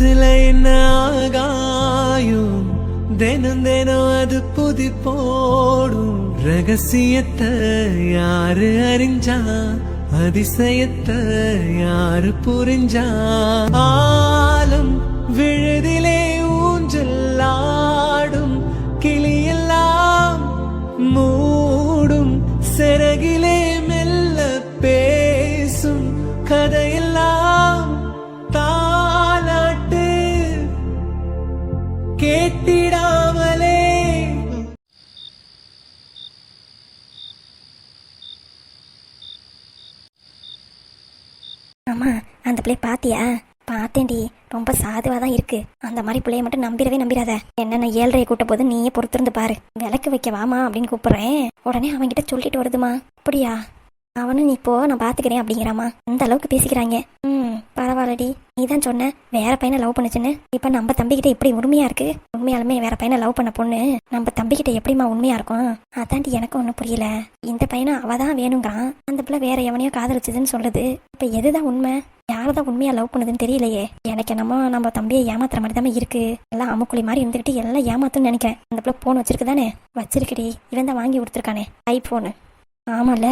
மனசுல என்ன ஆகாயும்? தினம் தினம் அது புதி போடும். ரகசியத்தை யாரு அறிஞ்சா? அதிசயத்தை யாரு புரிஞ்சா? ஆலம் விழுதிலே பாத்தியா? பார்த்தேன்டி ரொம்ப சாதுவா தான் இருக்கு. அந்த மாதிரி பிள்ளைய மட்டும் நம்பிடவே நம்பிடாத. என்னென்ன ஏழ்றையை கூட்ட போது நீயே பொறுத்திருந்து பாரு. விளக்கு வைக்க வாமா அப்படின்னு கூப்பிடுறேன். உடனே அவன்கிட்ட சொல்லிட்டு வருதுமா. அப்படியா? அவனும் நீ போ நான் பாத்துக்கிறேன் அப்படிங்கிறாமா அந்த அளவுக்கு பேசிக்கிறாங்க. ம் பரவாயில்லடி. நீ தான் சொன்ன வேற பையனை லவ் பண்ணுச்சுன்னு. இப்ப நம்ம தம்பிக்கிட்ட இப்படி உண்மையா இருக்கு? உண்மையாலுமே வேற பையனை லவ் பண்ண பொண்ணு நம்ம தம்பிக்கிட்ட எப்படிமா உண்மையா இருக்கும்? அதாண்டி எனக்கு ஒன்றும் புரியல. இந்த பையனை அவ தான் வேணுங்கிறான். அந்த பிள்ளை வேற எவனையோ காதலிச்சதுன்னு சொல்லுது. இப்ப எதுதான் உண்மை? யாரதான் உண்மையாக லவ் பண்ணுதுன்னு தெரியலையே. எனக்கு என்னமோ நம்ம தம்பியை ஏமாத்துற மாதிரி தானே இருக்கு. எல்லாம் அமுக்குழி மாதிரி இருந்துக்கிட்டு எல்லாம் ஏமாத்துன்னு நினைக்கிறேன். அந்த பிள்ளை போன் வச்சிருக்கு தானே வச்சிருக்கடி. இவன் தான் வாங்கி கொடுத்துருக்கானே. ஐஃபோனு ஆமால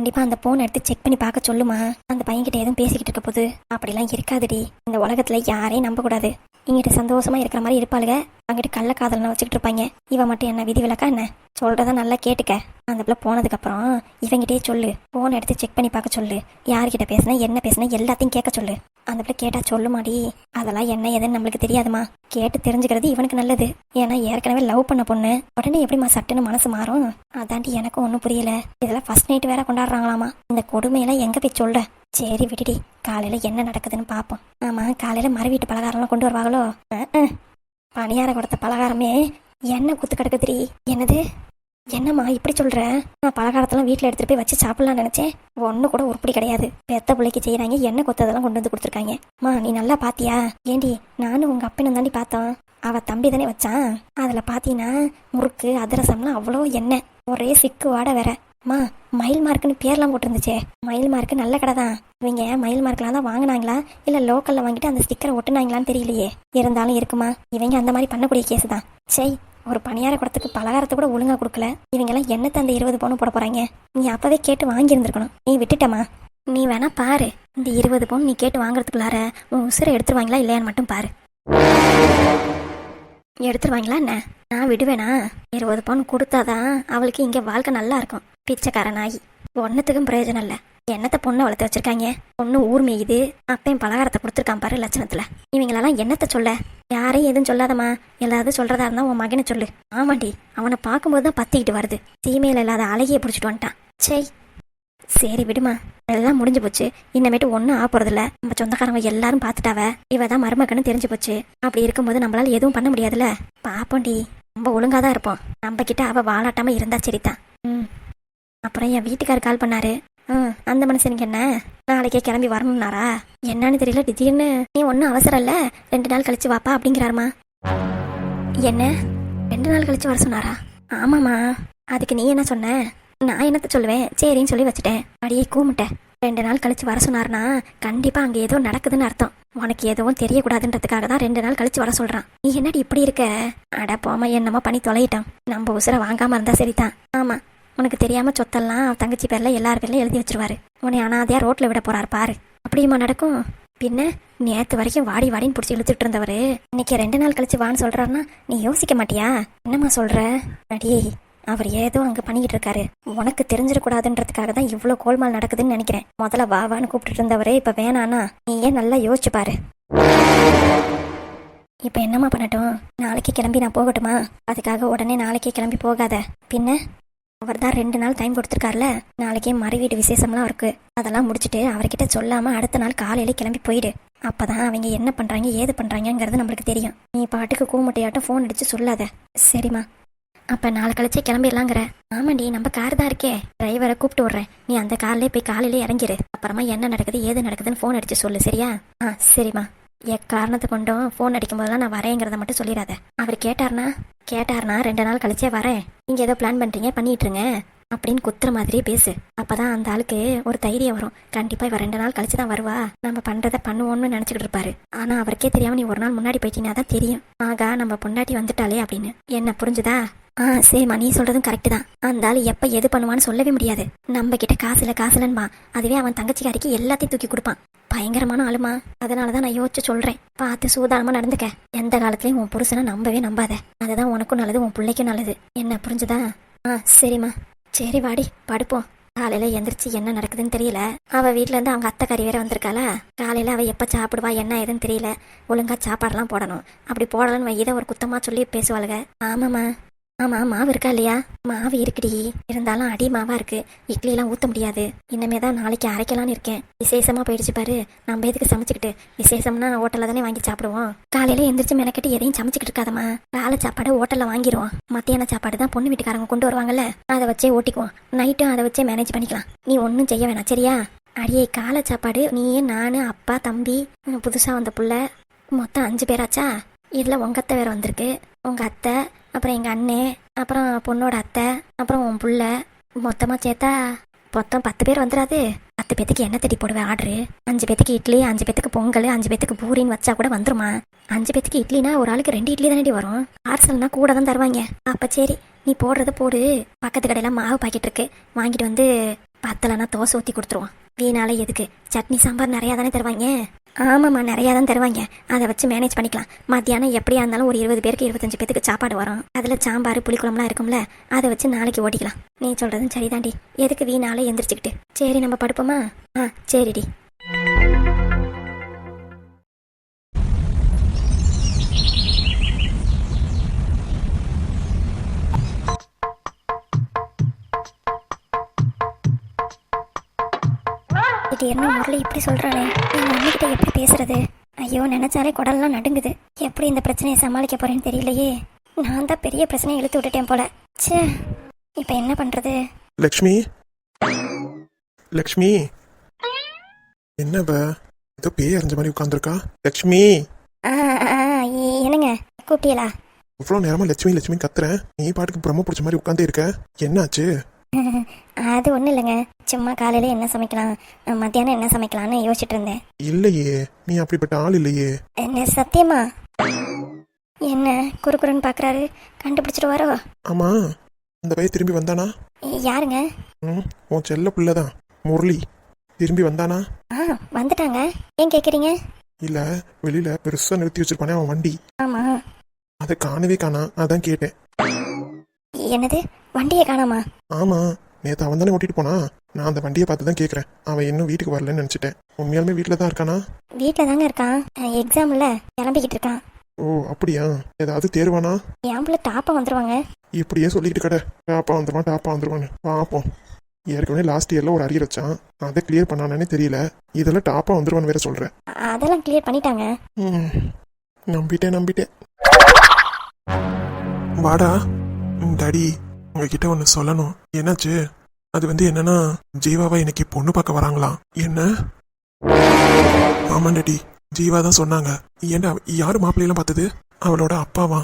கண்டிப்பா அந்த போன் எடுத்து செக் பண்ணி பார்க்க சொல்லுமா. அந்த பையன்கிட்ட எதுவும் பேசிக்கிட்டு இருக்க போது அப்படிலாம் இருக்காதுடி. இந்த உலகத்துல யாரையும் நம்ப கூடாது. இங்கிட்ட சந்தோஷமா இருக்கிற மாதிரி இருப்பாளுங்க அங்கிட்டு கள்ள காதலனை வச்சுக்கிட்டு இருப்பாங்க இவ மட்டும் என்ன விதி விலக்கா என்ன? சொல்றத நல்லா கேட்டுக்க. அந்த பிள்ளை போனதுக்கு அப்புறம் இவங்கிட்டே சொல்லு. போன் எடுத்து செக் பண்ணி பார்க்க சொல்லு. யார்கிட்ட பேசுனா என்ன பேசுனா எல்லாத்தையும் கேட்க சொல்லு. அந்த பிள்ளை கேட்டா சொல்லுமாடி. அதெல்லாம் என்ன ஏதுன்னு நம்மளுக்கு தெரியாதுமா. கேட்டு தெரிஞ்சுக்கிறது இவனுக்கு நல்லது. ஏன்னா ஏற்கனவே லவ் பண்ண பொண்ணு. உடனே எப்படிம்மா சட்டுன்னு மனசு மாறும்? அதாண்டி எனக்கும் ஒன்றும் புரியல. இதெல்லாம் ஃபர்ஸ்ட் நைட் வேற கொண்டாடுறாங்களாமா. இந்த கொடுமையெல்லாம் எங்க போய் சொல்ற? சரி விடுடி. காலையில என்ன நடக்குதுன்னு பார்ப்போம் ஆமா காலையில மறு வீட்டு பலகாரம்லாம் கொண்டு வருவாங்களோ? பணியார கொடுத்த பலகாரமே. என்ன குத்து கிடக்குதுடி? என்னது? என்னம்மா இப்படி சொல்கிற நான் பலகாரத்தெல்லாம் வீட்டில் எடுத்துகிட்டு போய் வச்சு சாப்பிட்லாம்னு நினச்சேன். ஒன்று கூட உருப்படி கிடையாது. பெத்த பிள்ளைக்கு செய்கிறாங்க என்ன கொத்ததெல்லாம் கொண்டு வந்து கொடுத்துருக்காங்க. மா நீ நல்லா பாத்தியா? ஏண்டி நானும் உங்கள் அப்பனும் தாண்டி பார்த்தோம். அவள் தம்பி தானே வச்சான் அதில் பார்த்தீங்கன்னா முறுக்கு அதிரசம்லாம் அவ்வளோ எண்ணெய். ஒரே சிக்கு வாட வேற. மா மயில் மார்க்குன்னு பேர்லாம் போட்டிருந்துச்சே. மயில் மார்க்கு நல்ல கடை தான். இவங்க மயில் மார்க்லாம் தான் வாங்கினாங்களா? இல்லை லோக்கலில் வாங்கிட்டு அந்த ஸ்டிக்கரை ஒட்டுனாங்களான்னு தெரியலையே. இருந்தாலும் இருக்குமா? இவங்க அந்த மாதிரி பண்ணக்கூடிய கேஸ் தான். சரி ஒரு பணியார குடத்துக்கு பலகாரத்தை கூட ஒழுங்கா கொடுக்கல. இவங்க எல்லாம் என்னத்த அந்த இருபது பவுன் போட போகிறாங்க நீ அப்பவே கேட்டு வாங்கியிருந்துருக்கணும். நீ விட்டுட்டமா நீ வேணா பாரு. இந்த இருபது பவுன் நீ கேட்டு வாங்குறதுக்குள்ளார உன் உசுரை எடுத்துருவாங்களா இல்லையான்னு மட்டும் பாரு. எடுத்துருவாங்களா என்ன? நான் விடுவேனா? இருபது பவுன் கொடுத்தாதான் அவளுக்கு இங்க வாழ்க்கை நல்லா இருக்கும். பிச்சைக்காரன் ஆகி ஒன்னத்துக்கும் பிரயோஜனம் இல்ல. என்னத்த பொண்ணை வளர்த்து வச்சிருக்காங்க? பொண்ணு ஊர் மேயுது. அப்பையும் பலகாரத்தை கொடுத்துருக்கான் பாரு லட்சணத்துல. இவங்களெல்லாம் என்னத்த சொல்ல? யாரையும் எதுவும் சொல்லாதம்மா. எல்லாரும் சொல்றதா இருந்தா உன் மகனை சொல்லு. ஆமாண்டி அவனை பார்க்கும்போது தான் பத்திக்கிட்டு வருது. சீமையில இல்லாத அழகிய பிடிச்சிட்டு வந்துட்டான். சரி சரி விடுமா. எல்லாம் முடிஞ்சு போச்சு. இன்னமேட்டு ஒன்றும் ஆக போறதில்ல. நம்ம சொந்தக்காரங்க எல்லாரும் பார்த்துட்டாவ. இவ தான் மருமக்கன்னு தெரிஞ்சு போச்சு. அப்படி இருக்கும்போது நம்மளால எதுவும் பண்ண முடியாதுல்ல? பாப்போண்டி ரொம்ப ஒழுங்காக தான் இருப்போம். நம்ம கிட்ட அவ வாலாட்டாம இருந்தா சரிதான். ம். அப்புறம் என் வீட்டுக்காரர் கால் பண்ணாரு. ம் அந்த மனுஷனுக்கு என்ன? நாளைக்கே கிளம்பி வரணும்னாரா? என்னன்னு தெரியல திடீர்னு நீ ஒன்றும் அவசரம் இல்லை? ரெண்டு நாள் கழிச்சு வாப்பா அப்படிங்கிறாருமா. என்ன? ரெண்டு நாள் கழிச்சு வர சொன்னாரா? ஆமாம்மா. அதுக்கு நீ என்ன சொன்ன? நான் என்னத்த சொல்லுவேன்? சரின்னு சொல்லி வச்சுட்டேன். அடியே கூமிட்டேன் ரெண்டு நாள் கழிச்சு வர சொன்னார்னா கண்டிப்பாக அங்கே ஏதோ நடக்குதுன்னு அர்த்தம். உனக்கு எதுவும் தெரியக்கூடாதுன்றதுக்காக தான் ரெண்டு நாள் கழிச்சு வர சொல்கிறான் நீ என்னடி இப்படி இருக்க? அட போமா என்னமோ பண்ணி தொலையிட்டான். நம்ம உசுரை வாங்காமல் இருந்தால் சரிதான். ஆமாம் உனக்கு தெரியாமல் சொத்தெல்லாம் தங்கச்சி பேர்ல எல்லார் பேர்லையும் எழுதி வச்சிருவாரு. உன்னை அனாதையாக ரோட்டில் விட போறாரு பாரு. அப்படியுமா நடக்கும்? பின்ன நேற்று வரைக்கும் வாடி வாடின்னு பிடிச்சி இழுத்துட்டு இருந்தவரு. இன்னைக்கு ரெண்டு நாள் கழிச்சு வான்னு சொல்கிறாருன்னா நீ யோசிக்க மாட்டியா? என்னம்மா சொல்ற? அடி அவர் ஏதோ அங்க பண்ணிக்கிட்டு இருக்காரு. உனக்கு தெரிஞ்சிடக்கூடாதுன்றதுக்காக தான் இவ்வளோ கோல்மால் நடக்குதுன்னு நினைக்கிறேன். முதல்ல வா வான்னு கூப்பிட்டு இருந்தவரே இப்போ வேணானா நீ ஏன் நல்லா யோசிச்சு பாரு. இப்போ என்னம்மா பண்ணட்டும்? நாளைக்கு கிளம்பி நான் போகட்டுமா? அதுக்காக உடனே நாளைக்கே கிளம்பி போகாத. பின்ன அவர் தான் ரெண்டு நாள் டைம் கொடுத்துருக்காருல. நாளைக்கே மறு வீடு விசேஷம்லாம் இருக்கு. அதெல்லாம் முடிச்சுட்டு அவர்கிட்ட சொல்லாம அடுத்த நாள் காலையில கிளம்பி போயிடு. அப்பதான் அவங்க என்ன பண்றாங்க ஏது பண்றாங்கிறது நம்மளுக்கு தெரியும். நீ பாட்டுக்கு கூமுட்டையாட்டம் ஃபோன் அடிச்சு சொல்லாத. சரிம்மா. அப்ப நாலு கழிச்சே கிளம்பிடலாங்கிற. ஆமாண்டி நம்ம கார் தான் இருக்கே. டிரைவரை கூப்பிட்டு விடுறேன். நீ அந்த கார்லயே போய் காலையிலே இறங்கிரு. அப்புறமா என்ன நடக்குது ஏது நடக்குதுன்னு ஃபோன் அடிச்சு சொல்லு சரியா? ஆ சரிம்மா. எக்காரணத்தை கொண்டும் ஃபோன் அடிக்கும் போதெல்லாம் நான் வரேங்கிறத மட்டும் சொல்லிடாத. அவர் கேட்டார்னா கேட்டார்னா ரெண்டு நாள் கழிச்சே வரேன். நீங்கள் ஏதோ பிளான் பண்ணுறீங்க பண்ணிட்டுருங்க. அப்படின்னு குத்துற மாதிரியே பேசு. அப்போதான் அந்த ஆளுக்கு ஒரு தைரியம் வரும். கண்டிப்பாக இவ ரெண்டு நாள் கழிச்சு தான் வருவா. நம்ம பண்ணுறத பண்ணுவோம்னு நினச்சிக்கிட்டு இருப்பாரு. ஆனால் அவருக்கே தெரியாம நீ ஒரு நாள் முன்னாடி போயிட்டீங்கன்னா தான் தெரியும். ஆகா நம்ம பொண்டாட்டி வந்துட்டாளே அப்படின்னு. என்ன புரிஞ்சுதா? ஆ சரிம்மா நீ சொல்றதும் கரெக்டு தான். அந்த ஆள் எப்போ எது பண்ணுவான்னு சொல்லவே முடியாது. நம்ம கிட்ட காசு இல்லை காசு இல்லைன்பா அதுவே அவன் தங்கச்சிக்காரிக்கு எல்லாத்தையும் தூக்கி கொடுப்பான். பயங்கரமான ஆளுமா அதனாலதான் நான் யோசிச்சு சொல்கிறேன் பார்த்து சூதானமாக நடந்துக்க. எந்த காலத்துலையும் உன் புருஷனை நம்பவே நம்பாத. அதுதான் உனக்கும் நல்லது உன் பிள்ளைக்கும் நல்லது. என்ன புரிஞ்சுதா? ஆ சரிம்மா. சரி வாடி படுப்போம். காலையில எந்திரிச்சு என்ன நடக்குதுன்னு தெரியல. அவ வீட்ல இருந்து அவங்க அத்தை கறி வேற வந்திருக்காளா? காலையில அவ எப்ப சாப்பிடுவா என்ன ஏதுன்னு தெரியல. ஒழுங்கா சாப்பாடெல்லாம் போடணும். அப்படி போடலன்னு வை இதை ஒரு குத்தமா சொல்லி பேசுவாளுங்க ஆமாம்மா. ஆமாம் மாவு இருக்கா இல்லையா? மாவு இருக்குடி. இருந்தாலும் அடி மாவா இருக்கு. இட்லி ஊற்ற ஊத்த முடியாது. இனிமே தான் நாளைக்கு அரைக்கலான்னு இருக்கேன். விசேஷமா போயிடுச்சு பாரு. நம்ம எதுக்கு சமைச்சுக்கிட்டு? விசேஷம்னா ஹோட்டலில் தானே வாங்கி சாப்பிடுவோம். காலையில எந்திரிச்சு மெனக்கட்டு எதையும் சமைச்சுக்கிட்டு இருக்காதம்மா. காலை சாப்பாடு ஹோட்டலில் வாங்கிடுவோம் மத்தியான சாப்பாடு தான் பொண்ணு வீட்டுக்காரங்க கொண்டு வருவாங்கல்ல. அதை வச்சே ஓட்டிக்குவோம். நைட்டும் அதை வச்சே மேனேஜ் பண்ணிக்கலாம். நீ ஒன்றும் செய்ய வேணாம் சரியா? அடியே காலை சாப்பாடு நீயே நான் அப்பா தம்பி புதுசாக வந்த புள்ள மொத்தம் அஞ்சு பேராச்சா? இதில் உங்கள் அத்தை வேற வந்திருக்கு. உங்கள் அத்தை அப்புறம் எங்கள் அண்ணன் அப்புறம் பொண்ணோட அத்தை அப்புறம் உன் புள்ள. மொத்தமாக சேர்த்தா மொத்தம் பத்து பேர் வந்துடாது. பத்து பேத்துக்கு எண்ணெய் தட்டி போடுவேன் ஆர்டரு. அஞ்சு பேத்துக்கு இட்லி அஞ்சு பேத்துக்கு பொங்கல் அஞ்சு பேத்துக்கு பூரின்னு வச்சா கூட வந்துருமா? அஞ்சு பேத்துக்கு இட்லினா ஒரு ஆளுக்கு ரெண்டு இட்லி தானடி வரும். பார்சல்னா கூட தான் தருவாங்க. அப்போ சரி நீ போடுறத போடு. பக்கத்து கடையில் மாவு பாக்கெட் இருக்கு. வாங்கிட்டு வந்து பத்தலைன்னா தோசை ஊற்றி கொடுத்துருவோம் வீணால எதுக்கு? சட்னி சாம்பார் நிறையா தானே தருவாங்க. ஆமாம்மா நிறையா தான் தருவாங்க. அதை வச்சு மேனேஜ் பண்ணிக்கலாம். மத்தியானம் எப்படியா இருந்தாலும் ஒரு இருபது பேருக்கு இருபத்தஞ்சு பேருக்கு சாப்பாடு வரும். அதில் சாம்பார் புளிக்குழம்புலாம் இருக்கும்ல அதை வச்சு நாளைக்கு ஓட்டிக்கலாம். நீ சொல்கிறதும் சரிதாண்டி எதுக்கு வீணால எந்திரிச்சுக்கிட்டு? சரி நம்ம படுப்போமா? ஆ சரிடி. திடீர்னு முரளி இப்படி சொல்றானே என் மம்மிக்கிட்ட எப்படி பேசுறது? ஐயோ நினைச்சாலே குடல்லாம் நடுங்குது. எப்படி இந்த பிரச்சனையை சமாளிக்க போறேன்னு தெரியலையே. நான் தான் பெரிய பிரச்சனையை இழுத்து விட்டுட்டேன் போல. ச்சே இப்போ என்ன பண்றது? லக்ஷ்மி? லக்ஷ்மி? என்னவ ஏதோ பேய் அறிஞ்ச மாதிரி உட்காந்துருக்கா லக்ஷ்மி? ஆ ஆ, என்னங்க? கூப்பிட்டீங்களா? இவ்வளோ நேரமா லட்சுமி லட்சுமி கத்துறேன். நீ பாட்டுக்கு பிரம்ம பிடிச்ச மாதிரி உட்காந்தே இருக்க. என்னாச்சு? அது ஒன்றும் இல்லைங்க. சும்மா காலையில் என்ன சமைக்கலாம் மத்தியானம் என்ன சமைக்கலாம்னு யோசிச்சுட்டு இருந்தேன். இல்லையே நீ அப்படிப்பட்ட ஆள் இல்லையே. என்ன சத்தியமா? என்ன குறுக்குறுன்னு பார்க்குறாரு கண்டுபிடிச்சிட்டு வரோ ஆமா அந்த பையன் திரும்பி வந்தானா? யாருங்க? ம் உன் செல்ல பிள்ளைதான் முரளி. திரும்பி வந்தானா? ஆ வந்துட்டாங்க. ஏன் கேட்குறீங்க இல்ல வெளியில பெருசா நிறுத்தி வச்சிருப்பானே அவன் வண்டி. ஆமாம் அதை காணவே காணா அதான் கேட்டேன். என்னது? வண்டியை காணாமா? ஆமா. நேத்து அவன் தானே ஓட்டிட்டு போனா நான் அந்த வண்டியை பார்த்து தான் கேட்கறேன் அவன் இன்னும் வீட்டுக்கு வரலன்னு நினைச்சிட்டேன். உண்மையாலுமே வீட்டில் தான் இருக்கானா? வீட்டில் தாங்க இருக்கான். எக்ஸாம்ல கிளம்பிக்கிட்டு இருக்கான். ஓ அப்படியா? ஏதாவது தேர்வானா? என் பிள்ளை டாப்பா வந்துருவாங்க. இப்படியே சொல்லிக்கிட்டு கடை. டாப்பா வந்துருவான் டாப்பா வந்துருவான்னு. பார்ப்போம் ஏற்கனவே லாஸ்ட் இயர்ல ஒரு அரியர் வச்சான். அதை கிளியர் பண்ணானே தெரியல. இதெல்லாம் டாப்பா வந்துருவான்னு வேற சொல்றேன். அ- அதெல்லாம் கிளியர் பண்ணிட்டாங்க. ம், நம்பிட்டேன் நம்பிட்டேன். வாடா. ம், டாடி. உங்ககிட்ட ஒன்று சொல்லணும். என்னாச்சு? அது வந்து என்னன்னா ஜீவாவை இன்னைக்கு பொண்ணு பார்க்க வராங்களாம். என்ன? ஆமா ஜீவா தான் சொன்னாங்க. ஏன்டா யாரு மாப்பிள்ளையெல்லாம் பார்த்தது? அவளோட அப்பாவா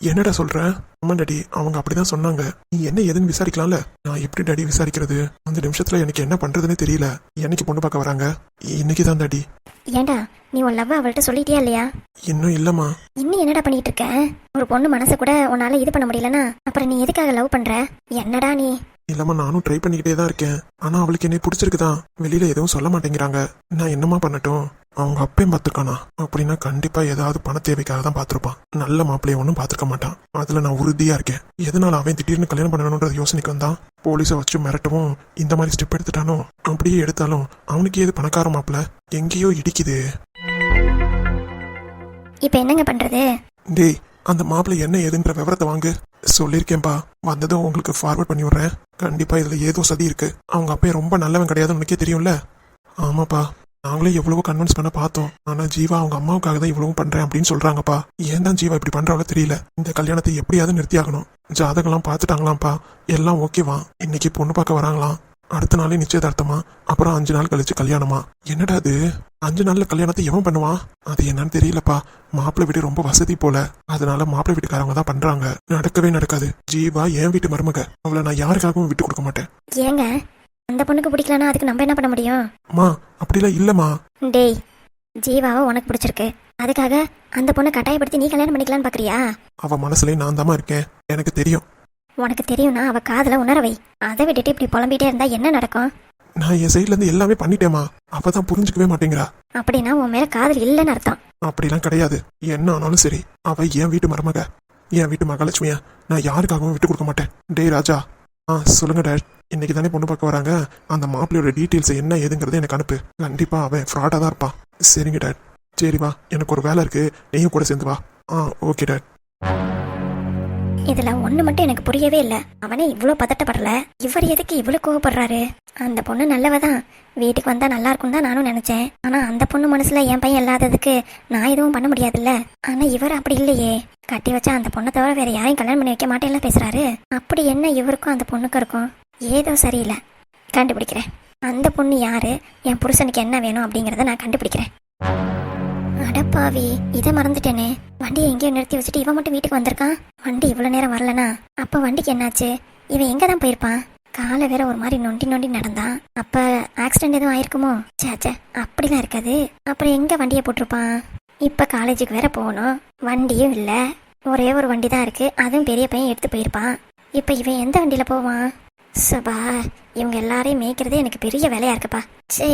என்னடா சொல்ற? ஆமா டாடி அவங்க அப்படிதான் சொன்னாங்க. நீ என்ன ஏதுன்னு விசாரிக்கலாம்ல? நான் எப்படி டாடி விசாரிக்கிறது? அந்த நிமிஷத்துல எனக்கு என்ன பண்றதுன்னு தெரியல. என்னைக்கு பொண்ணு பார்க்க வராங்க? இன்னைக்கு தான் டாடி. ஏன்டா நீ உன் லவ் அவள்கிட்ட சொல்லிட்டியா இல்லையா? இன்னும் இல்லம்மா. இன்னும் என்னடா பண்ணிட்டு இருக்க? ஒரு பொண்ணு மனசை கூட உன்னால இது பண்ண முடியலனா அப்புறம் நீ எதுக்காக லவ் பண்ற? என்னடா நீ? இல்லம்மா நானும் ட்ரை பண்ணிக்கிட்டே தான் இருக்கேன். ஆனா அவளுக்கு என்னை பிடிச்சிருக்குதான். வெளியில எதுவும் சொல்ல மாட்டேங்கிறாங்க. நான் என்னம்மா பண்ணட்டும்? அவங்க அப்பையும் பார்த்துருக்கானா? அப்படின்னா கண்டிப்பா ஏதாவது பண தேவைக்காக தான் பார்த்துருப்பான். நல்ல மாப்பிள்ளைய ஒன்றும் பார்த்துருக்க மாட்டான். அதுல நான் உறுதியா இருக்கேன். எதனால அவன் திடீர்னு கல்யாணம் பண்ணணுன்ற யோசனைக்கு வந்தான்? போலீஸை வச்சு மிரட்டவும் இந்த மாதிரி ஸ்டெப் எடுத்துட்டானோ? அப்படியே எடுத்தாலும் அவனுக்கு ஏது பணக்கார மாப்பிள்ள? எங்கேயோ இடிக்குது. இப்போ என்னங்க பண்றது? டேய் அந்த மாப்பிள்ளை என்ன ஏதுன்ற விவரத்தை வாங்கு. சொல்லியிருக்கேன்பா. வந்ததும் உங்களுக்கு ஃபார்வர்ட் பண்ணி விடுறேன். கண்டிப்பா இதுல ஏதோ சதி இருக்கு. அவங்க அப்பயே ரொம்ப நல்லவன் கிடையாதுன்னு உனக்கே தெரியும்ல? ஆமாப்பா. நாங்களே எவ்வளவோ கன்வின்ஸ் பண்ண பார்த்தோம். ஆனா ஜீவா அவங்க அம்மாவுக்காக தான் இவ்வளவும் பண்றேன் அப்படின்னு சொல்றாங்கப்பா. ஏன் தான் ஜீவா இப்படி பண்றாங்களோ தெரியல. இந்த கல்யாணத்தை எப்படியாவது நிறுத்தியாகணும். ஜாதகம்லாம் பார்த்துட்டாங்களாம்ப்பா. எல்லாம் ஓகேவா இன்னைக்கு பொண்ணு பார்க்க வராங்களாம். அடுத்த நாளே நிச்சயதார்த்தமா? அப்புறம் அஞ்சு நாள் கழிச்சு கல்யாணமா? என்னடா அது? அஞ்சு நாள்ல கல்யாணத்தை எவன் பண்ணுவான் அது என்னன்னு தெரியலப்பா. மாப்பிள்ளை வீடு ரொம்ப வசதி போல. அதனால மாப்பிள்ளை வீட்டுக்காரவங்க தான் பண்றாங்க. நடக்கவே நடக்காது. ஜீவா என் வீட்டு மருமக. அவளை நான் யாருக்காகவும் விட்டு கொடுக்க மாட்டேன். ஏங்க அந்த பொண்ணுக்கு பிடிக்கலனா அதுக்கு நம்ம என்ன பண்ண முடியும்? அம்மா அப்படிலாம் இல்லம்மா. டேய் ஜீவாவை உனக்கு பிடிச்சிருக்கு. அதுக்காக அந்த பொண்ணை கட்டாயப்படுத்தி நீ கல்யாணம் பண்ணிக்கலான்னு பார்க்கறியா அவ மனசுலயே நான் தாம்மா இருக்கேன். எனக்கு தெரியும். உனக்கு தெரியும்னா அவ காதுல உணர வை. அதை விட்டுட்டு இப்படி புலம்பிட்டே இருந்தா என்ன நடக்கும்? நான் என் சைட்ல இருந்து எல்லாமே பண்ணிட்டேமா அவ தான் புரிஞ்சுக்கவே மாட்டேங்கிறா. அப்படின்னா உன் மேல காதல் இல்லைன்னு அர்த்தம். அப்படிலாம் கிடையாது. என்ன ஆனாலும் சரி. அவ என் வீட்டு மருமக. என் வீட்டு மகாலட்சுமிய. நான் யாருக்காகவும் விட்டு கொடுக்க மாட்டேன். டேய் ராஜா. ஆ சொல்லுங்க டேட். இன்னைக்கு தானே பொண்ணு பார்க்க வராங்க. அந்த மாப்பிளையோட டீட்டெயில்ஸ் என்ன ஏதுங்கிறத எனக்கு அனுப்பு. கண்டிப்பா அவன் ஃப்ராடாக தான் இருப்பான். சரிங்க டேட். சரி வா. எனக்கு ஒரு வேலை இருக்கு. நீயும் கூட சேர்ந்து வா. Ah okay dad. இதுல ஒண்ணு மட்டும் எனக்கு புரியவே இல்ல. அவனே இவ்வளோ பதட்டப்படல. இவர் எதுக்கு இவ்வளவு கோவப்படுறாரு? அந்த பொண்ணு நல்லவ தான் வீட்டுக்கு வந்தா நல்லா இருக்கும் தான் நானும் நினைச்சேன். ஆனா அந்த பொண்ணு மனசுல என் பையன் இல்லாததுக்கு நான் எதுவும் பண்ண முடியாதுல்ல. ஆனா இவர் அப்படி இல்லையே. கட்டி வச்சா அந்த பொண்ணை தவிர வேற யாரையும் கல்யாணம் பண்ணி வைக்க மாட்டேன்ல பேசுறாரு. அப்படி என்ன இவருக்கும் அந்த பொண்ணுக்கும் இருக்கும்? ஏதோ சரியில்லை. கண்டுபிடிக்கிறேன். அந்த பொண்ணு யாரு? என் புருஷனுக்கு என்ன வேணும் அப்படிங்கறத நான் கண்டுபிடிக்கிறேன். அடப்பாவி. இதை மறந்துட்டேனே. வண்டியை எங்கேயோ நிறுத்தி வச்சுட்டு இவன் மட்டும் வீட்டுக்கு வந்திருக்கான்? வண்டி இவ்வளோ நேரம் வரலனா? அப்போ வண்டிக்கு என்னாச்சு? இவன் எங்கே தான் போயிருப்பான்? காலை வேற ஒரு மாதிரி நொண்டி நொண்டி நடந்தான். அப்போ ஆக்சிடென்ட் எதுவும் ஆயிருக்குமோ? சேச்சே அப்படிலாம் இருக்காது. அப்புறம் எங்கே வண்டியை போட்டிருப்பான்? இப்போ காலேஜுக்கு வேற போகணும். வண்டியும் இல்லை. ஒரே ஒரு வண்டி தான் இருக்குது அதுவும் பெரிய பையன் எடுத்து போயிருப்பான். இப்போ இவன் எந்த வண்டியில் போவான்? சபா இவங்க எல்லாரையும் மேய்க்கிறதே எனக்கு பெரிய வேலையா இருக்குப்பா. சே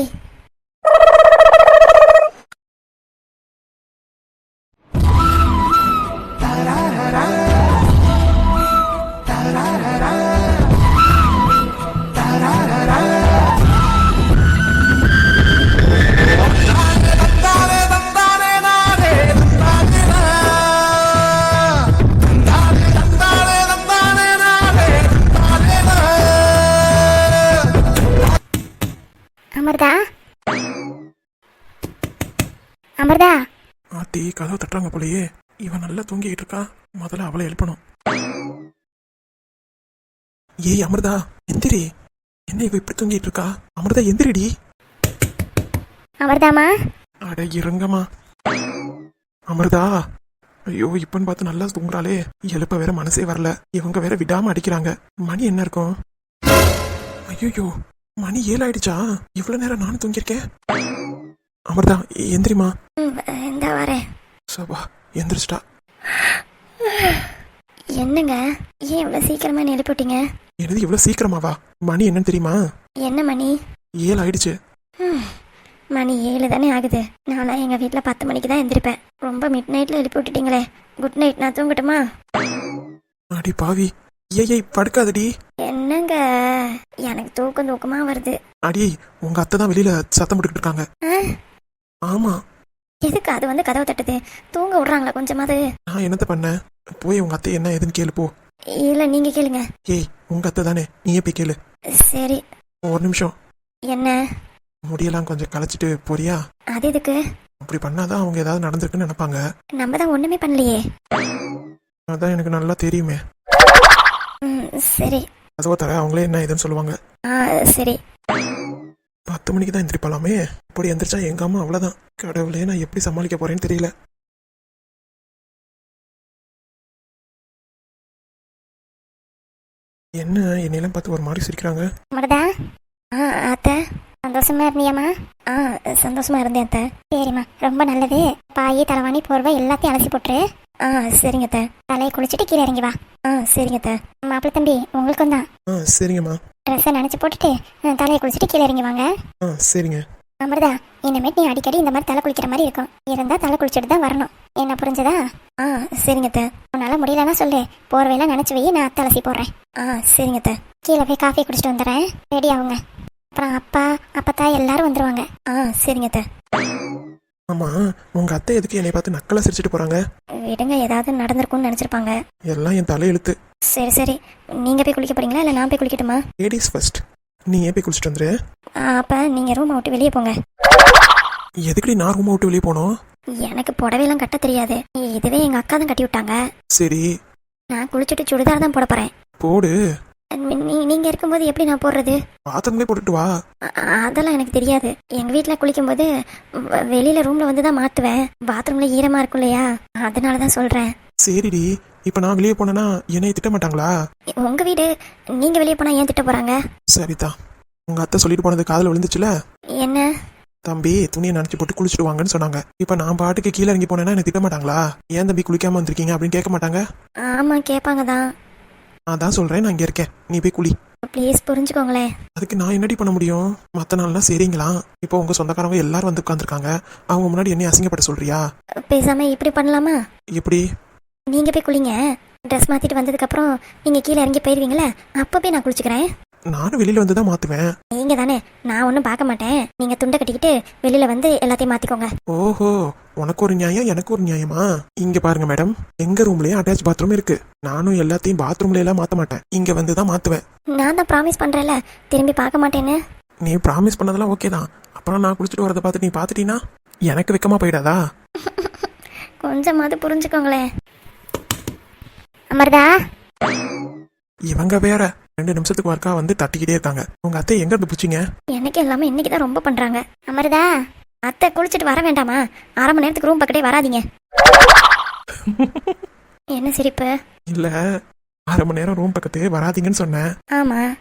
அமர்தா? அமர்தா? ஆத்தி கதவை தட்டுறாங்க போலயே. இவன் நல்லா தூங்கிட்டு இருக்கா. முதல்ல அவளை எழுப்பணும். ஏய் அமிர்தா எந்திரி. என்ன இவ இப்படி தூங்கிட்டு இருக்கா? அமிர்தா எந்திரிடி. அமர்தாமா? அட இறங்கம்மா அமிர்தா. ஐயோ இப்பன்னு பார்த்து நல்லா தூங்குறாளே. எழுப்ப வேற மனசே வரல. இவங்க வேற விடாம அடிக்கிறாங்க. மணி என்ன இருக்கும்? ஐயோ மணி ஏழு ஆயிடுச்சா இவ்வளவு நேரம் நானும் தூங்கியிருக்கேன். அமிர்தா எந்திரிமா இந்த வரேன். சபா எந்திரிச்சிட்டா. என்னங்க? ஏன் இவ்வளோ சீக்கிரமா என்னை எழுப்பிவிட்டீங்க? என்னது இவ்வளவு சீக்கிரமாவா மணி என்னன்னு தெரியுமா? என்ன மணி? ஏழு ஆயிடுச்சு ம், மணி ஏழு தானே ஆகுது. நான்லாம் எங்கள் வீட்டில் பத்து மணிக்கு தான் எந்திரிப்பேன். ரொம்ப மிட் நைட்டில் எழுப்பி விட்டுட்டீங்களே குட் நைட் நான் தூங்கட்டுமா? அடி பாவி. ஏய் ஏய் படுக்காதடி. என்னங்க? எனக்கு தூக்கம் தூக்கமா வருது. அடி உங்க அத்தை தான் வெளியில சத்தம் போட்டுக்கிட்டு இருக்காங்க. ஆமா. எதுக்கு அது வந்து கதவை தட்டுது? தூங்க விடுறாங்களா கொஞ்சமாவது? நான் என்னத்த பண்ணேன்? போய் உங்க அத்தை என்ன ஏதுன்னு கேளு போ. இல்லை நீங்கள் கேளுங்க. ஏய் உங்க அத்தை தானே? நீயே போய் கேளு. சரி. ஒரு நிமிஷம். என்ன? முடியெல்லாம் கொஞ்சம் களைச்சிட்டு போறியா? அது எதுக்கு? அப்படி பண்ணாதான் அவங்க ஏதாவது நடந்திருக்குன்னு நினைப்பாங்க. நம்ம தான் ஒன்றுமே பண்ணலையே. அதான் எனக்கு நல்லா தெரியுமே. ம் சரி. அதுவோ தர அவங்களே என்ன ஏதுன்னு சொல்லுவாங்க. ஆ சரி. பத்து மணிக்கு தான் எந்திரிப்பாலாமே அப்படி எந்திரிச்சா எங்க அம்மா அவ்வளவுதான். கடவுளே நான் எப்படி சமாளிக்க போறேன்னு தெரியல. என்ன என்னையெல்லாம் பார்த்து ஒரு மாதிரி சிரிக்கிறாங்க? மருதா? ஆ அத்தை. சந்தோஷமா இருந்தியாம்மா? ஆ சந்தோஷமா இருந்தேன் அத்தை. சரிம்மா. ரொம்ப நல்லது. பாயி தலைவாணி போர்வை எல்லாத்தையும் அலசி போட்டுரு. ஆ சரிங்க அத்தை. தலையை குளிச்சுட்டு கீழே இறங்கி வா. ஆ சரிங்க அத்தை. மாப்பிள்ளை தம்பி உங்களுக்கும் தான். ஆ சரிங்கம்மா. ட்ரெஸ்ஸை நினச்சி போட்டுட்டு ஆ, தலையை குளிச்சுட்டு கீழே இறங்கி வாங்க. ஆ சரிங்க. அமிர்தா இனிமேட்டு நீ அடிக்கடி இந்த மாதிரி தலை குளிக்கிற மாதிரி இருக்கும். இருந்தா தலை குளிச்சுட்டு தான் வரணும். என்ன புரிஞ்சதா? ஆ சரிங்க அத்தை. உன்னால முடியலன்னா சொல்லு. போர்வையெல்லாம் நினச்சி வை நான் அத்தை அலசி போடுறேன். ஆ சரிங்க அத்தை. கீழே போய் காஃபி குடிச்சிட்டு வந்துடுறேன். ரெடி ஆகுங்க. அப்புறம் அப்பா அப்பத்தா எல்லாரும் வந்துருவாங்க. ஆ சரிங்க அத்தை. ஆமா உங்க அத்தை எதுக்கு என்னை பார்த்து நக்கலா சிரிச்சிட்டு போறாங்க? விடுங்க ஏதாவது நடந்திருக்கும்னு நினச்சிருப்பாங்க. எல்லாம் என் தலையெழுத்து. சரி சரி. நீங்கள் போய் குளிக்க போறீங்களா இல்லை நான் போய் குளிக்கட்டுமா? லேடிஸ் ஃபர்ஸ்ட் நீ ஏன் போய் குளிச்சுட்டு வந்துரு? அப்ப நீங்கள் ரூம் விட்டு வெளியே போங்க. எதுக்குடி நான் ரூமை விட்டு வெளியே போனோம்? எனக்கு புடவையெல்லாம் கட்ட தெரியாது. இதுவே எங்கள் அக்கா தான் கட்டி விட்டாங்க. சரி. நான் குளிச்சுட்டு சுடிதார் தான் போட போகிறேன் போடு. நீ நீங்கள் இருக்கும்போது எப்படி நான் போடுறது? பாத்ரூம்லேயே போட்டுட்டு வா. அதெல்லாம் எனக்கு தெரியாது. எங்கள் வீட்டில் குளிக்கும்போது வ- வெளியில ரூமில் வந்து தான் மாற்றுவேன் பாத்ரூமில் ஈரமாக இருக்கும் இல்லையா? அதனால தான் சொல்கிறேன் சரிடி. இப்போ நான் வெளியே போனேன்னா என்னைய திட்ட மாட்டாங்களா? உங்கள் வீடு நீங்கள் வெளியே போனால் ஏன் திட்ட போகிறாங்க சரிதான் உங்க அத்தை சொல்லிட்டு போனது காதுல விழுந்துச்சுல? என்ன? தம்பி துணியை நினைச்சு போட்டு குளிச்சுட்டு வாங்கன்னு சொன்னாங்க. இப்போ நான் பாட்டுக்கு கீழே இறங்கி போனேன்னா என்ன திட்ட மாட்டாங்களா? ஏன் தம்பி குளிக்காம வந்திருக்கீங்க அப்படின்னு கேட்க மாட்டாங்க? ஆமாம் கேட்பாங்க தான். அதான் சொல்றேன் நான் இங்க இருக்கேன். நீ போய் குளி. ப்ளீஸ் புரிஞ்சுக்கோங்களேன். அதுக்கு நான் என்னடி பண்ண முடியும்? மற்ற நாள்லாம் சரிங்களா? இப்போ உங்க சொந்தக்காரங்க எல்லாரும் வந்து உட்காந்துருக்காங்க அவங்க முன்னாடி என்னை அசிங்கப்பட சொல்றியா? பேசாமல் இப்படி பண்ணலாமா? எப்படி? நீங்கள் போய் குளிங்க. ட்ரெஸ் மாற்றிட்டு வந்ததுக்கப்புறம் நீங்கள் கீழே இறங்கி போயிடுவீங்களே அப்போ போய் நான் குளிச்சுக்கிறேன். நானும் வெளியில வந்து தான் மாத்துவேன். நீங்கள் தானே நான் ஒன்றும் பார்க்க மாட்டேன். நீங்கள் துண்டை கட்டிக்கிட்டு வெளியில் வந்து எல்லாத்தையும் மாற்றிக்கோங்க ஓஹோ உனக்கு ஒரு நியாயம் எனக்கு ஒரு நியாயமா? இங்க பாருங்க மேடம் எங்க ரூம்லயே அட்டாச் பாத்ரூம் இருக்கு. நானும் எல்லாத்தையும் பாத்ரூம்ல எல்லாம் மாத்த மாட்டேன். இங்க வந்து தான் மாத்துவேன். நான் தான் ப்ராமிஸ் பண்ணுறேன்ல திரும்பி பார்க்க மாட்டேன்னு. நீ ப்ராமிஸ் பண்ணதெல்லாம் ஓகே தான். அப்புறம் நான் குளிச்சுட்டு வரதை பார்த்து நீ பார்த்துட்டீன்னா எனக்கு வெக்கமா போயிடாதா? கொஞ்சமாவது புரிஞ்சுக்கோங்களேன். அமர்தா? இவங்க வேற ரெண்டு நிமிஷத்துக்கு ஒருக்கா வந்து தட்டிக்கிட்டே இருக்காங்க. உங்க அத்தை எங்க இருந்து பிடிச்சிங்க? எனக்கு எல்லாமே இன்னைக்கு தான் ரொம்ப பண்ணுறாங்க அமர்தா அத்தை குளிச்சுட்டு வர வேண்டாமா? அரை மணி நேரத்துக்கு ரூம் பக்கத்தே வராதீங்க. என்ன சிரிப்பு? இல்ல அரை மணி நேரம் ரூம் பக்கத்தே வராதீங்கன்னு சொன்னேன். ஆமாம்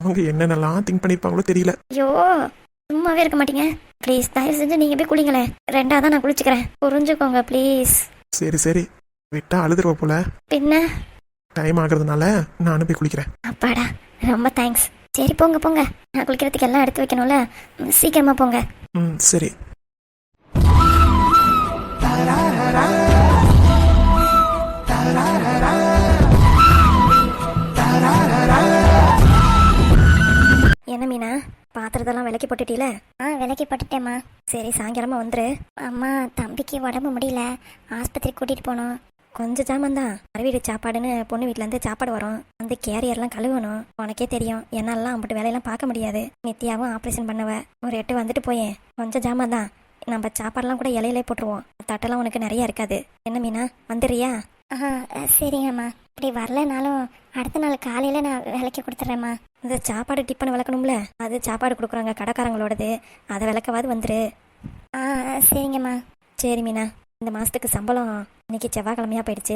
அவங்க என்னென்னலாம் திங்க் பண்ணிருப்பாங்களோ தெரியல. ஐயோ சும்மாவே இருக்க மாட்டீங்க. ப்ளீஸ் தயவு செஞ்சு நீங்கள் போய் குளிங்களேன். ரெண்டாக தான் நான் குளிச்சுக்கிறேன். புரிஞ்சுக்கோங்க ப்ளீஸ் சரி சரி. விட்டா அழுதுருவ போல. பின்ன? டைம் ஆகுறதுனால நானும் போய் குளிக்கிறேன். அப்பாடா ரொம்ப தேங்க்ஸ் சரி போங்க போங்க. நான் குளிக்கிறதுக்கு எல்லாம் எடுத்து வைக்கணும்ல? சீக்கிரமா போங்க. ம் சரி. என்ன மீனா? பாத்திரத்தெல்லாம் விலைக்கு போட்டுட்டீல? ஆ விலைக்கு போட்டுட்டேம்மா. சரி சாயங்காலமா வந்துரு. அம்மா தம்பிக்கு உடம்பு முடியல. ஆஸ்பத்திரி கூட்டிட்டு போனோம். கொஞ்சம் ஜாமான் தான். மறுவீடு சாப்பாடுன்னு பொண்ணு வீட்டிலேருந்து சாப்பாடு வரும். வந்து கேரியர்லாம் கழுவணும். உனக்கே தெரியும். என்னாலலாம் அம்பிட்டு வேலையெல்லாம் பார்க்க முடியாது. நித்யாவும் ஆப்ரேஷன் பண்ணவ. ஒரு எட்டு வந்துட்டு போயேன். கொஞ்சம் ஜாமான் தான். நம்ம சாப்பாடெல்லாம் கூட இலையிலே போட்டுருவோம். தட்டெல்லாம் உனக்கு நிறைய இருக்காது. என்ன மீனா? வந்துடுறியா? சரிங்கம்மா. இப்படி வரலனாலும் அடுத்த நாள் காலையில நான் விலைக்கு கொடுத்துட்றேம்மா இந்த சாப்பாடு டிஃபன் விளக்கணும்ல? அது சாப்பாடு கொடுக்குறாங்க கடைக்காரங்களோடது. அதை விளக்கவாது வந்துரு. ஆ சரிங்கம்மா. சரி மீனா. இந்த மாதத்துக்கு சம்பளம் இன்னைக்கு செவ்வாய்க்கிழமையா போயிடுச்சு.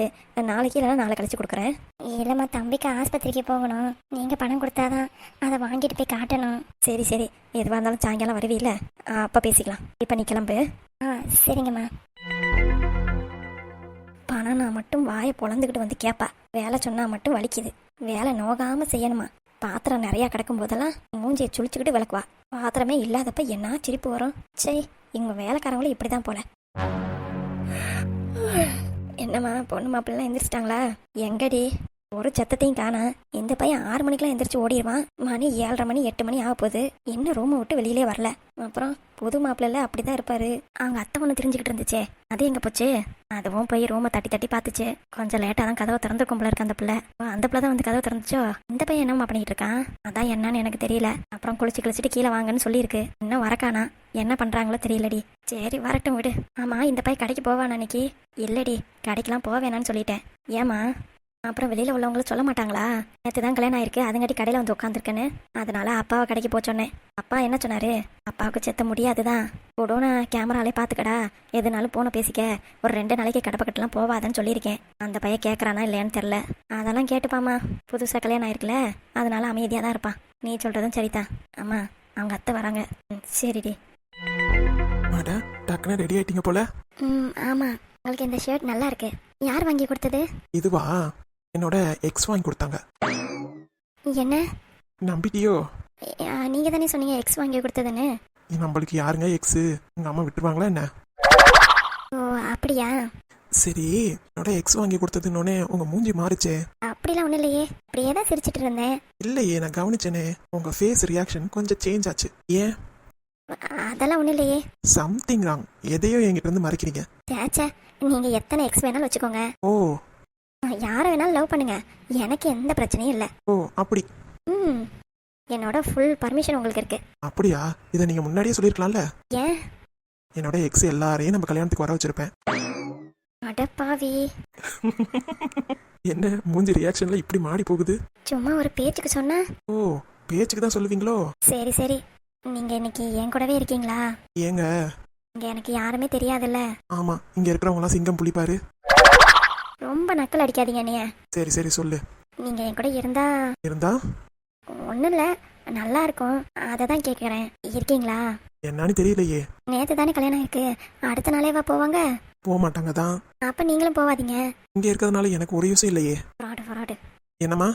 நாளைக்கு இல்லைனா நாளை கழிச்சு கொடுக்குறேன். இல்லைம்மா தம்பிக்கு ஆஸ்பத்திரிக்கு போகணும். நீங்கள் பணம் கொடுத்தாதான் அதை வாங்கிட்டு போய் காட்டணும். சரி சரி. எதுவாக இருந்தாலும் சாயங்காலம் வருவீல்ல அப்போ பேசிக்கலாம். இப்போ நீ கிளம்பு. ஆ சரிங்கம்மா. பணம் நான் மட்டும் வாயை பொழந்துக்கிட்டு வந்து கேட்பா வேலை சொன்னா மட்டும் வலிக்குது. வேலை நோகாம செய்யணுமா? பாத்திரம் நிறைய கிடக்கும் போதெல்லாம் மூஞ்சியை சுழிச்சுக்கிட்டு விளக்குவா. பாத்திரமே இல்லாதப்ப என்ன சிரிப்பு வரும்? சரி இவங்க வேலைக்காரங்களும் இப்படிதான் போல. என்னம்மா பொண்ணு மாப்பிள்ளலாம் எந்திரிச்சிட்டாங்களா? எங்கடி? ஒரு சத்தத்தையும் காணா. இந்த பையன் ஆறு மணிக்கெல்லாம் எந்திரிச்சு ஓடிடுவான் மணி ஏழரை மணி எட்டு மணி ஆக போகுது. இன்னும் ரூமை விட்டு வெளியிலே வரல. அப்புறம் புது மாப்பிள்ள அப்படிதான் இருப்பாரு. அவங்க அத்தை ஒன்று தெரிஞ்சுக்கிட்டு இருந்துச்சே. அது எங்கே போச்சு? அதுவும் போய் ரூமை தட்டி தட்டி பார்த்துச்சு. கொஞ்சம் லேட்டாக தான் கதவை திறந்துருக்கும் போல இருக்கு அந்த பிள்ளை. அந்த பிள்ளை தான் வந்து கதவை திறந்துச்சோ? இந்த பையன் என்னம்மா பண்ணிட்டு இருக்கான்? அதான் என்னன்னு எனக்கு தெரியல. அப்புறம் குளிச்சு குளிச்சுட்டு கீழே வாங்கன்னு சொல்லியிருக்கு. இன்னும் வரக்கானா என்ன பண்ணுறாங்களோ தெரியலடி. சரி வரட்டும் விடு. ஆமாம் இந்த பையன் கடைக்கு போவான் அன்னைக்கு இல்லடி கடைக்கெல்லாம் போவேணான்னு சொல்லிட்டேன். ஏமா அப்புறம் வெளியில உள்ளவங்களும் சொல்ல மாட்டாங்களா? நேற்று தான் கல்யாணம் ஆயிருக்கு அதுங்காட்டி கடையில் வந்து உட்காந்துருக்கேன்னு அதனால அப்பாவை கடைக்கு போக சொன்னேன். அப்பா என்ன சொன்னாரு? அப்பாவுக்கு செத்த முடியாதுதான் உடனே கேமராலே பார்த்துக்கடா எதுனாலும் போன பேசிக்க. ஒரு ரெண்டு நாளைக்கு கடை பக்கத்துலாம் போவாதன்னு சொல்லியிருக்கேன். அந்த பையன் கேட்குறானா இல்லையான்னு தெரில அதெல்லாம் கேட்டுப்பாமா புதுசாக கல்யாணம் ஆயிருக்குல்ல. அதனால அமைதியாக தான் இருப்பான். நீ சொல்கிறதும் சரிதான். ஆமா அவங்க அத்தை வராங்க. ம், சரிடி. அட டக்குன்னு ரெடி ஆயிட்டீங்க போல? ம் ஆமாம் உங்களுக்கு இந்த ஷர்ட் நல்லா இருக்கு. யார் வாங்கி கொடுத்தது? இதுவா? என்னோட எக்ஸ் வாங்கி கொடுத்தாங்க. என்ன? நம்பிட்டியோ? நீங்கள் தானே சொன்னீங்க எக்ஸ் வாங்கி கொடுத்ததுன்னு. நம்மளுக்கு யாருங்க எக்ஸ் உங்க அம்மா விட்டுருவாங்களா என்ன? ஓ அப்படியா? சரி என்னோட எக்ஸ் வாங்கி கொடுத்ததுன்னொடனே உங்க மூஞ்சி மாறிச்சே. அப்படிலாம் ஒன்றும் இல்லையே. அப்படியே தான் சிரிச்சிட்டு இருந்தேன். இல்லையே நான் கவனிச்சேனே. உங்க ஃபேஸ் ரியாக்ஷன் கொஞ்சம் சேஞ்ச் ஆச்சு. ஏன்? அதெல்லாம் ஒன்றும் இல்லையே. சம்திங் ராங் எதையோ என்கிட்ட இருந்து மறைக்கிறீங்க. சேச்சே நீங்கள் எத்தனை எக்ஸ் வேணாலும் வச்சுக்கோங்க. ஓ யாரை வேணாலும் லவ் பண்ணுங்க. எனக்கு எந்த பிரச்சனையும் இல்லை. ஓ அப்படி. ம். என்னோட ஃபுல் பர்மிஷன் உங்களுக்கு இருக்கு. அப்படியா? இதை நீங்க முன்னாடியே சொல்லியிருக்கலாம்ல? ஏன்? என்னோட எக்ஸ் எல்லாரையும் நம்ம கல்யாணத்துக்கு வர வச்சிருப்பேன். அடப்பாவி என்ன மூஞ்சி ரியாக்ஷன்ல இப்படி மாடி போகுது? சும்மா ஒரு பேச்சுக்கு சொன்னா? ஓ பேச்சுக்கு தான் சொல்லுவீங்களோ? சரி சரி. நீங்க இன்னைக்கு என் கூடவே இருக்கீங்களா? ஏங்க. இங்க எனக்கு யாருமே தெரியாதுல்ல. ஆமா இங்க இருக்கிறவங்களாம் சிங்கம் புளிப்பாரு ரொம்ப நக்கல் அடிக்காதீங்க என்னைய. சரி சரி சொல்லு. நீங்க என் கூட இருந்தா? இருந்தா? ஒன்றும் இல்லை நல்லா இருக்கும். அதை தான் கேட்குறேன் இருக்கீங்களா? என்னன்னு தெரியலையே. நேற்று தானே கல்யாணம் இருக்கு. அடுத்த நாளேவா போவாங்க. போக மாட்டாங்க தான் அப்போ நீங்களும் போவாதீங்க. இங்க இருக்கிறதுனால எனக்கு ஒரு யூஸும் இல்லையே. Fraud fraud. என்னம்மா?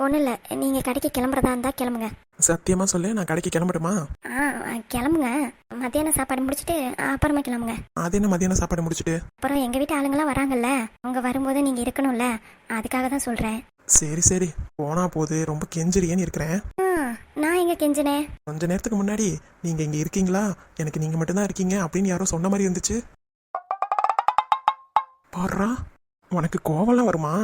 ஒன்றும் இல்லை நீங்கள் கடைக்கு கிளம்புறதா இருந்தால் கிளம்புங்க. சத்தியமா சொல்லு நான் கடைக்கு கிளம்பட்டுமா? ஆ கிளம்புங்க. மத்தியானம் சாப்பாடு முடிச்சிட்டு அப்புறமா கிளம்புங்க. அது என்ன மதியானம் சாப்பாடு முடிச்சிட்டு? அப்புறம் எங்கள் வீட்டு ஆளுங்களாம் வராங்கல்ல அவங்க வரும்போது நீங்கள் இருக்கணும்ல அதுக்காக தான் சொல்கிறேன் சரி சரி. போனா போது ரொம்ப கெஞ்சிரியேன்னு இருக்கிறேன். ஆ நான் எங்கே கெஞ்சினேன்? கொஞ்ச நேரத்துக்கு முன்னாடி நீங்க இங்க இருக்கீங்களா? எனக்கு நீங்க மட்டும்தான் இருக்கீங்க அப்படின்னு யாரோ சொன்ன மாதிரி இருந்துச்சு. பாடுறா உனக்கு கோவம்லாம் வருமா?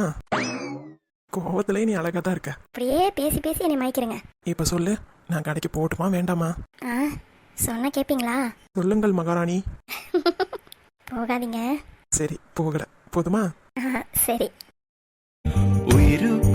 கோவத்திலே நீ அழகா தான் இருக்க. அப்படியே பேசி பேசி என்னை மயக்கிறேங்க. இப்ப சொல்லு நான் கடைக்கு போகட்டுமா வேண்டாமா? ஆ சொன்னால் கேட்பீங்களா சொல்லுங்கள் மகாராணி. போகாதீங்க. சரி போகல. போதுமா? ஆ சரி. உயிருக்குள்